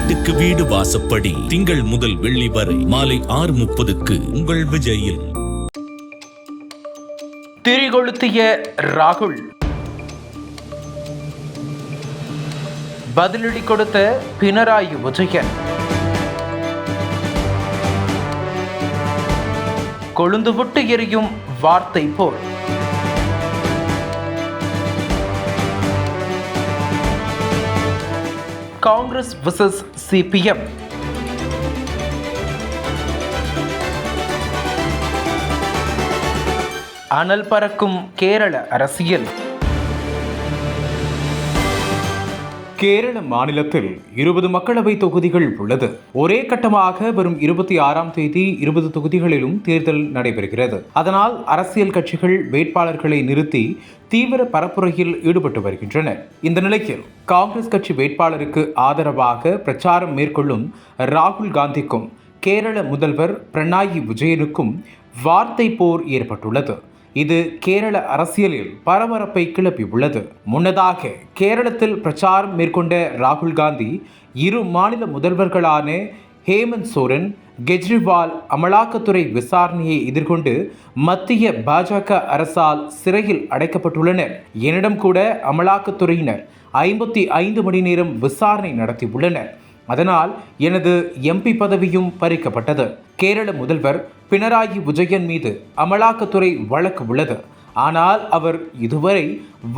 வீட்டுக்கு வீடு வாசப்படி திங்கள் முதல் வெள்ளி வரை மாலை ஆறு முப்பதுக்கு உங்கள் விஜயில். திரிகொளுத்திய ராகுல். பதிலடி கொடுத்த பினராயி விஜயன். கொழுந்து விட்டு எரியும் வார்த்தை போல். காங்கிரஸ் விசஸ் சிபிஎம் அனல் பறக்கும் கேரள அரசியல். கேரள மாநிலத்தில் இருபது மக்களவை தொகுதிகள் உள்ளது. ஒரே கட்டமாக வரும் இருபத்தி ஆறாம் தேதி இருபது தொகுதிகளிலும் தேர்தல் நடைபெறுகிறது. அதனால் அரசியல் கட்சிகள் வேட்பாளர்களை நிறுத்தி தீவிர பரப்புரையில் ஈடுபட்டு வருகின்றன. இந்த நிலையில் காங்கிரஸ் கட்சி வேட்பாளருக்கு ஆதரவாக பிரச்சாரம் மேற்கொள்ளும் ராகுல் காந்திக்கும் கேரள முதல்வர் பிரணாயி விஜயனுக்கும் வார்த்தை போர் ஏற்பட்டுள்ளது. இது கேரள அரசியலில் பரபரப்பை கிளப்பியுள்ளது முன்னதாக கேரளத்தில் பிரச்சாரம் மேற்கொண்ட ராகுல் காந்தி இரு மாநில முதல்வர்களான ஹேமந்த் சோரன் கெஜ்ரிவால் அமலாக்கத்துறை விசாரணையை எதிர்கொண்டு மத்திய பாஜக அரசால் சிறையில் அடைக்கப்பட்டுள்ளனர். என்னிடம் கூட அமலாக்கத்துறையினர் ஐம்பத்தி ஐந்து மணி நேரம் விசாரணை நடத்தியுள்ளனர். அதனால் எனது எம்பி பதவியும் பறிக்கப்பட்டது. கேரள முதல்வர் பினராயி விஜயன் மீது அமலாக்கத்துறை வழக்கு உள்ளது. ஆனால் அவர் இதுவரை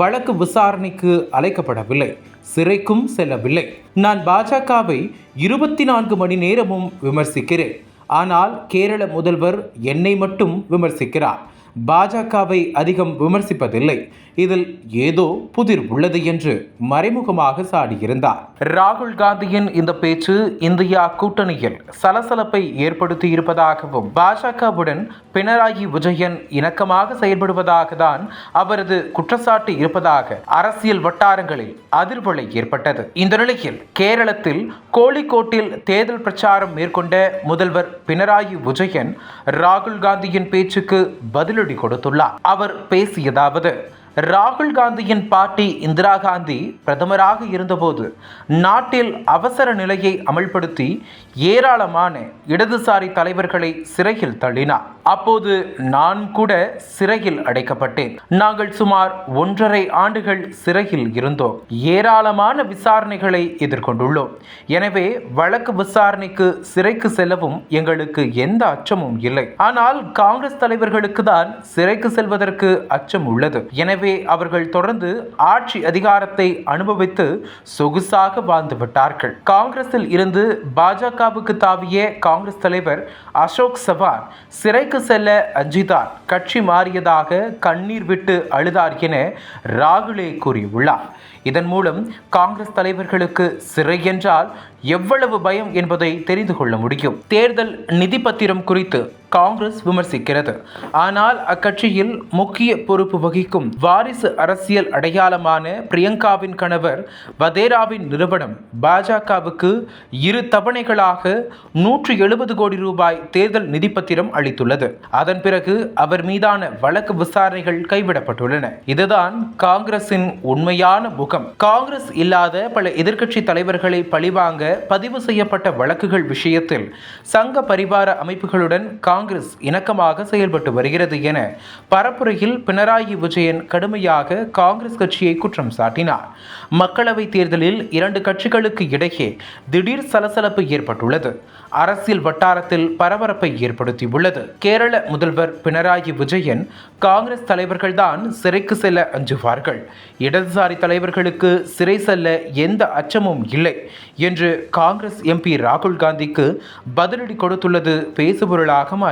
வழக்கு விசாரணைக்கு அழைக்கப்படவில்லை. சிறைக்கும் செல்லவில்லை. நான் பாஜகவை இருபத்தி நான்கு மணி நேரமும் விமர்சிக்கிறேன். ஆனால் கேரள முதல்வர் என்னை மட்டும் விமர்சிக்கிறார். பாஜகவை அதிகம் விமர்சிப்பதில்லை. இதில் ஏதோ புதிர் உள்ளது என்று மறைமுகமாக சாடியிருந்தார். ராகுல் காந்தியின் இந்த பேச்சு இந்தியா கூட்டணியில் சலசலப்பை ஏற்படுத்தி இருப்பதாகவும் பாஜகவுடன் பினராயி விஜயன் இணக்கமாக செயல்படுவதாக தான் அவரது குற்றச்சாட்டு இருப்பதாக அரசியல் வட்டாரங்களில் அதிர்வலை ஏற்பட்டது. இந்த நிலையில் கேரளத்தில் கோழிக்கோட்டில் தேர்தல் பிரச்சாரம் மேற்கொண்ட முதல்வர் பினராயி விஜயன் ராகுல் காந்தியின் பேச்சுக்கு பதிலடி கொடுத்துள்ளார். அவர் பேசியதாவது ராகுல் காந்தியின் பாட்டி இந்திரா காந்தி பிரதமராக இருந்தபோது நாட்டில் அவசர நிலையை அமல்படுத்தி ஏராளமான இடதுசாரி தலைவர்களை சிறையில் தள்ளினார். அப்போது நான் கூட சிறையில் அடைக்கப்பட்டேன். நாங்கள் சுமார் ஒன்றரை ஆண்டுகள் சிறையில் இருந்தோம். ஏராளமான விசாரணைகளை எதிர்கொண்டுள்ளோம். எனவே வழக்கு விசாரணைக்கு சிறைக்கு செல்லவும் எங்களுக்கு எந்த அச்சமும் இல்லை. ஆனால் காங்கிரஸ் தலைவர்களுக்கு தான் சிறைக்கு செல்வதற்கு அச்சம் உள்ளது. எனவே அவர்கள் தொடர்ந்து ஆட்சி அதிகாரத்தை அனுபவித்து சொகுசாக வாழ்ந்து விட்டார்கள். காங்கிரஸில் இருந்து பாஜகவுக்கு தாவிய காங்கிரஸ் தலைவர் அசோக் சவான் சிறைக்கு செல்ல அஜிதான் கட்சி மாறியதாக கண்ணீர் விட்டு அழுதார் என ராகுலே கூறியுள்ளார். இதன் மூலம் காங்கிரஸ் தலைவர்களுக்கு சிறை என்றால் எவ்வளவு பயம் என்பதை தெரிந்து கொள்ள முடியும். தேர்தல் நிதி பத்திரம் குறித்து காங்கிரஸ் விமர்சிக்கிறது. ஆனால் அக்கட்சியில் முக்கிய பொறுப்பு வகிக்கும் வாரிசு அரசியல் அடையாளமான பிரியங்காவின் கணவர் வதேராவின் நிறுவனம் பாஜகவுக்கு இரு தவணைகளாக நூற்றி எழுபது கோடி ரூபாய் தேர்தல் நிதி பத்திரம் அளித்துள்ளது. அதன் பிறகு அவர் மீதான வழக்கு விசாரணைகள் கைவிடப்பட்டுள்ளன. இதுதான் காங்கிரசின் உண்மையான முகம். காங்கிரஸ் இல்லாத பல எதிர்க்கட்சி தலைவர்களை பழிவாங்க பதிவு செய்யப்பட்ட வழக்குகள் விஷயத்தில் சங்க பரிவார அமைப்புகளுடன் காங்கிரஸ் காங்கிரஸ் இணக்கமாக செயல்பட்டு வருகிறது என பரப்புரையில் பினராயி விஜயன் கடுமையாக காங்கிரஸ் கட்சியை குற்றம் சாட்டினார். மக்களவைத் தேர்தலில் இரண்டு கட்சிகளுக்கு இடையே திடீர் சலசலப்பு ஏற்பட்டுள்ளது. அரசியல் வட்டாரத்தில் பரபரப்பை ஏற்படுத்தியுள்ளது. கேரள முதல்வர் பினராயி விஜயன் காங்கிரஸ் தலைவர்கள்தான் சிறைக்கு செல்ல அஞ்சுவார்கள். இடதுசாரி தலைவர்களுக்கு சிறை செல்ல எந்த அச்சமும் இல்லை என்று காங்கிரஸ் எம்பி ராகுல் காந்திக்கு பதிலடி கொடுத்துள்ளது பேசுபொருளாக மாறி